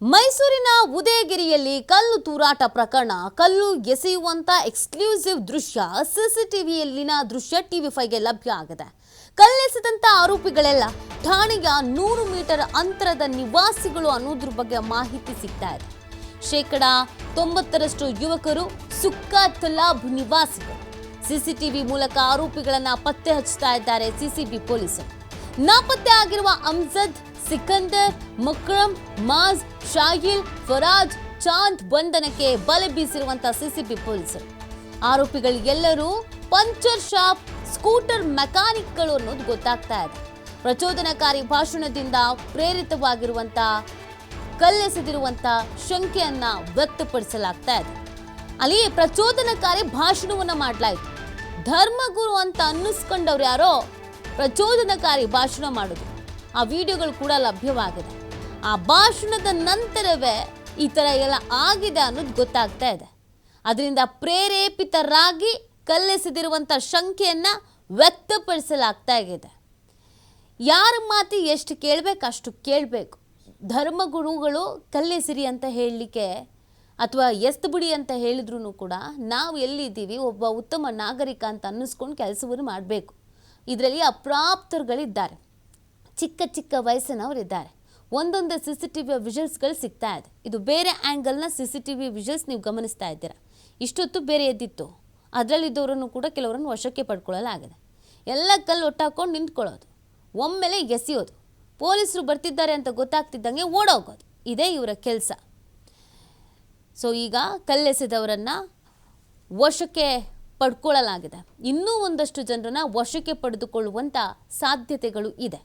ಮೈಸೂರಿನ ಉದಯಗಿರಿಯಲ್ಲಿ ಕಲ್ಲು ತೂರಾಟ ಪ್ರಕರಣ, ಕಲ್ಲು ಎಸೆಯುವಂತ ಎಕ್ಸ್ಕ್ಲೂಸಿವ್ ದೃಶ್ಯ ಸಿಸಿಟಿವಿಯಲ್ಲಿನ ದೃಶ್ಯ ಟಿವಿ ಫೈವ್ಗೆ ಲಭ್ಯ ಆಗಿದೆ. ಕಲ್ಲೆಸೆದಂತ ಆರೋಪಿಗಳೆಲ್ಲ ಠಾಣೆಯ ನೂರು ಮೀಟರ್ ಅಂತರದ ನಿವಾಸಿಗಳು ಅನ್ನೋದ್ರ ಬಗ್ಗೆ ಮಾಹಿತಿ ಸಿಗ್ತಾ ಇದೆ. ಶೇಕಡ ತೊಂಬತ್ತರಷ್ಟು ಯುವಕರು ಸುಕ್ಕ ತಲಾಬ್ ನಿವಾಸಿಗಳು. ಸಿಸಿಟಿವಿ ಮೂಲಕ ಆರೋಪಿಗಳನ್ನ ಪತ್ತೆ ಹಚ್ಚುತ್ತಾ ಇದ್ದಾರೆ ಸಿಸಿಬಿ ಪೊಲೀಸರು. ನಾಪತ್ತೆ ಆಗಿರುವ ಅಮ್ಜದ್ ಸಿಕಂದರ್, ಮಕ್ರಮ್, ಮಾಜ್, ಶಾಹಿಲ್, ಫರಾಜ್, ಚಾಂದ್ ಬಂಧನಕ್ಕೆ ಬಲೆ ಬೀಸಿರುವಂತಹ ಸಿಸಿಬಿ ಪೊಲೀಸರು. ಆರೋಪಿಗಳು ಎಲ್ಲರೂ ಪಂಚರ್ ಶಾಪ್ ಸ್ಕೂಟರ್ ಮೆಕ್ಯಾನಿಕ್ಗಳು ಅನ್ನೋದು ಗೊತ್ತಾಗ್ತಾ ಇದೆ. ಪ್ರಚೋದನಕಾರಿ ಭಾಷಣದಿಂದ ಪ್ರೇರಿತವಾಗಿರುವಂತ, ಕಲ್ಲೆಸೆದಿರುವಂತ ಶಂಕೆಯನ್ನ ವ್ಯಕ್ತಪಡಿಸಲಾಗ್ತಾ ಇದೆ. ಅಲ್ಲಿ ಪ್ರಚೋದನಕಾರಿ ಭಾಷಣವನ್ನ ಮಾಡಲಾಯಿತು. ಧರ್ಮಗುರು ಅಂತ ಅನ್ನಿಸ್ಕೊಂಡವ್ರು ಯಾರೋ ಪ್ರಚೋದನಕಾರಿ ಭಾಷಣ ಮಾಡೋದು. ಆ ವಿಡಿಯೋಗಳು ಕೂಡ ಲಭ್ಯವಾಗಿದೆ. ಆ ಭಾಷಣದ ನಂತರವೇ ಈ ಥರ ಎಲ್ಲ ಆಗಿದೆ ಅನ್ನೋದು ಗೊತ್ತಾಗ್ತಾ ಇದೆ. ಅದರಿಂದ ಪ್ರೇರೇಪಿತರಾಗಿ ಕಲ್ಲೆಸೆದಿರುವಂಥ ಶಂಕೆಯನ್ನು ವ್ಯಕ್ತಪಡಿಸಲಾಗ್ತಾ ಇದೆ. ಯಾರ ಮಾತು ಎಷ್ಟು ಕೇಳಬೇಕು ಅಷ್ಟು ಕೇಳಬೇಕು. ಧರ್ಮಗುರುಗಳು ಕಲ್ಲೆಸಿರಿ ಅಂತ ಹೇಳಲಿಕ್ಕೆ ಅಥವಾ ಎಸ್ತು ಬಿಡಿ ಅಂತ ಹೇಳಿದ್ರು ಕೂಡ ನಾವು ಎಲ್ಲಿದ್ದೀವಿ, ಒಬ್ಬ ಉತ್ತಮ ನಾಗರಿಕ ಅಂತ ಅನ್ನಿಸ್ಕೊಂಡು ಕೆಲಸವನ್ನು ಮಾಡಬೇಕು. ಇದರಲ್ಲಿ ಅಪ್ರಾಪ್ತರುಗಳಿದ್ದಾರೆ. ಚಿಕ್ಕ ಚಿಕ್ಕ ವಯಸ್ಸಿನವರಿದ್ದಾರೆ. ಒಂದೊಂದು ಸಿ ಸಿ ಟಿ ವಿಯ ವಿಷಲ್ಸ್ಗಳು ಸಿಗ್ತಾ ಇದೆ. ಇದು ಬೇರೆ ಆ್ಯಂಗಲ್ನ C C T V visuals ನೀವು ಗಮನಿಸ್ತಾ ಇದ್ದೀರಾ. ಇಷ್ಟೊತ್ತು ಬೇರೆ ಎದ್ದಿತ್ತು. ಅದರಲ್ಲಿದ್ದವರನ್ನು ಕೂಡ ಕೆಲವರನ್ನು ವಶಕ್ಕೆ ಪಡ್ಕೊಳ್ಳಲಾಗಿದೆ. ಎಲ್ಲ ಕಲ್ಲು ಒಟ್ಟಾಕೊಂಡು ನಿಂತ್ಕೊಳ್ಳೋದು. ಒಮ್ಮೆಲೆ ಎಸೆಯೋದು. ಪೊಲೀಸರು ಬರ್ತಿದ್ದಾರೆ ಅಂತ ಗೊತ್ತಾಗ್ತಿದ್ದಂಗೆ ಓಡೋಗೋದು. ಇದೇ ಇವರ ಕೆಲಸ. ಸೊ ಈಗ ಕಲ್ಲೆಸೆದವರನ್ನು ವಶಕ್ಕೆ ಪಡ್ಕೊಳ್ಳಲಾಗಿದೆ. ಇನ್ನೂ ಒಂದಷ್ಟು ಜನರನ್ನ ವಶಕ್ಕೆ ಪಡೆದುಕೊಳ್ಳುವಂಥ ಸಾಧ್ಯತೆಗಳು ಇದೆ.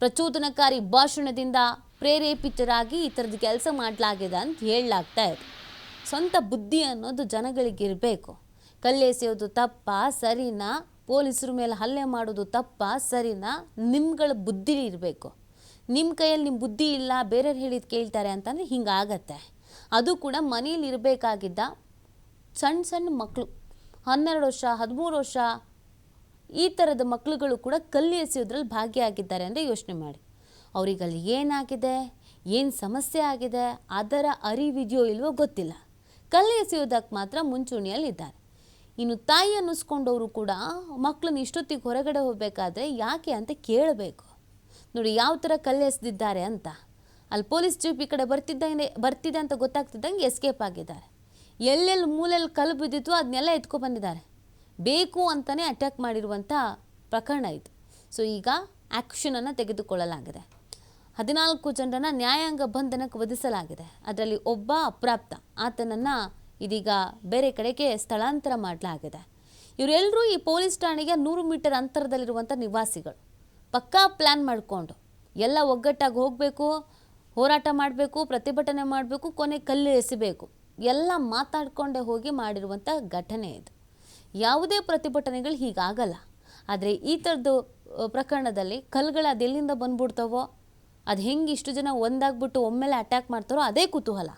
ಪ್ರಚೋದನಕಾರಿ ಭಾಷಣದಿಂದ ಪ್ರೇರೇಪಿತರಾಗಿ ಈ ಥರದ ಕೆಲಸ ಮಾಡಲಾಗಿದೆ ಅಂತ ಹೇಳಲಾಗ್ತಾ ಇದೆ. ಸ್ವಂತ ಬುದ್ಧಿ ಅನ್ನೋದು ಜನಗಳಿಗೆ ಇರಬೇಕು. ಕಲ್ಲೆಸೆಯೋದು ತಪ್ಪ, ಸರಿನಾ? ಪೊಲೀಸರ ಮೇಲೆ ಹಲ್ಲೆ ಮಾಡೋದು ತಪ್ಪ, ಸರಿನಾ? ನಿಮ್ಗಳ ಬುದ್ಧಿ ಇರಬೇಕು. ನಿಮ್ಮ ಕೈಯಲ್ಲಿ ನಿಮ್ಮ ಬುದ್ಧಿ ಇಲ್ಲ, ಬೇರೆಯವ್ರು ಹೇಳಿದ್ ಕೇಳ್ತಾರೆ ಅಂತಂದರೆ ಹಿಂಗಾಗತ್ತೆ. ಅದು ಕೂಡ ಮನೇಲಿ ಇರಬೇಕಾಗಿದ್ದ ಸಣ್ಣ ಸಣ್ಣ ಮಕ್ಕಳು ಹನ್ನೆರಡು ವರ್ಷ, ಹದಿಮೂರು ವರ್ಷ ಈ ಥರದ ಮಕ್ಕಳುಗಳು ಕೂಡ ಕಲ್ಲು ಎಸೆಯೋದ್ರಲ್ಲಿ ಭಾಗಿಯಾಗಿದ್ದಾರೆ ಅಂದರೆ ಯೋಚನೆ ಮಾಡಿ. ಅವರಿಗಲ್ಲಿ ಏನಾಗಿದೆ? ಏನು ಸಮಸ್ಯೆ ಆಗಿದೆ? ಅದರ ಅರಿವಿದೆಯೋ ಇಲ್ವೋ ಗೊತ್ತಿಲ್ಲ. ಕಲ್ಲು ಎಸೆಯೋದಕ್ಕೆ ಮಾತ್ರ ಮುಂಚೂಣಿಯಲ್ಲಿದ್ದಾರೆ. ಇನ್ನು ತಾಯಿ ಅನ್ನಿಸ್ಕೊಂಡವರು ಕೂಡ ಮಕ್ಕಳನ್ನ ಇಷ್ಟೊತ್ತಿಗೆ ಹೊರಗಡೆ ಹೋಗಬೇಕಾದ್ರೆ ಯಾಕೆ ಅಂತ ಕೇಳಬೇಕು. ನೋಡಿ, ಯಾವ ಥರ ಕಲ್ಲು ಎಸೆದಿದ್ದಾರೆ ಅಂತ. ಅಲ್ಲಿ ಪೊಲೀಸ್ ಜೀಪ್ ಈ ಕಡೆ ಬರ್ತಿದ್ದಂಗೆ ಬರ್ತಿದೆ ಅಂತ ಗೊತ್ತಾಗ್ತಿದ್ದಂಗೆ ಎಸ್ಕೇಪ್ ಆಗಿದ್ದಾರೆ. ಎಲ್ಲೆಲ್ಲಿ ಮೂಲೆಯಲ್ಲಿ ಕಲ್ಲು ಬಿದ್ದಿತ್ತು ಅದನ್ನೆಲ್ಲ ಎತ್ಕೊ ಬಂದಿದ್ದಾರೆ. ಬೇಕು ಅಂತಲೇ ಅಟ್ಯಾಕ್ ಮಾಡಿರುವಂಥ ಪ್ರಕರಣ ಇದು. ಸೊ ಈಗ ಆ್ಯಕ್ಷನನ್ನು ತೆಗೆದುಕೊಳ್ಳಲಾಗಿದೆ. ಹದಿನಾಲ್ಕು ಜನರನ್ನ ನ್ಯಾಯಾಂಗ ಬಂಧನಕ್ಕೆ ವಧಿಸಲಾಗಿದೆ. ಅದರಲ್ಲಿ ಒಬ್ಬ ಅಪ್ರಾಪ್ತ, ಆತನನ್ನು ಇದೀಗ ಬೇರೆ ಕಡೆಗೆ ಸ್ಥಳಾಂತರ ಮಾಡಲಾಗಿದೆ. ಇವರೆಲ್ಲರೂ ಈ ಪೊಲೀಸ್ ಠಾಣೆಗೆ ನೂರು ಮೀಟರ್ ಅಂತರದಲ್ಲಿರುವಂಥ ನಿವಾಸಿಗಳು. ಪಕ್ಕಾ ಪ್ಲ್ಯಾನ್ ಮಾಡಿಕೊಂಡು ಎಲ್ಲ ಒಗ್ಗಟ್ಟಾಗಿ ಹೋಗಬೇಕು, ಹೋರಾಟ ಮಾಡಬೇಕು, ಪ್ರತಿಭಟನೆ ಮಾಡಬೇಕು, ಕೊನೆ ಕಲ್ಲು ಎಸಿಬೇಕು. ಎಲ್ಲ ಮಾತಾಡ್ಕೊಂಡೇ ಹೋಗಿ ಮಾಡಿರುವಂಥ ಘಟನೆ ಇದು. ಯಾವುದೇ ಪ್ರತಿಭಟನೆಗಳು ಹೀಗಾಗಲ್ಲ. ಆದರೆ ಈ ಥರದ್ದು ಪ್ರಕರಣದಲ್ಲಿ ಕಲ್ಗಳು ಅದೆಲ್ಲಿಂದ ಬಂದ್ಬಿಡ್ತಾವೋ, ಅದು ಹೆಂಗೆ ಇಷ್ಟು ಜನ ಒಂದಾಗ್ಬಿಟ್ಟು ಒಮ್ಮೆಲೆ ಅಟ್ಯಾಕ್ ಮಾಡ್ತಾರೋ ಅದೇ ಕುತೂಹಲ.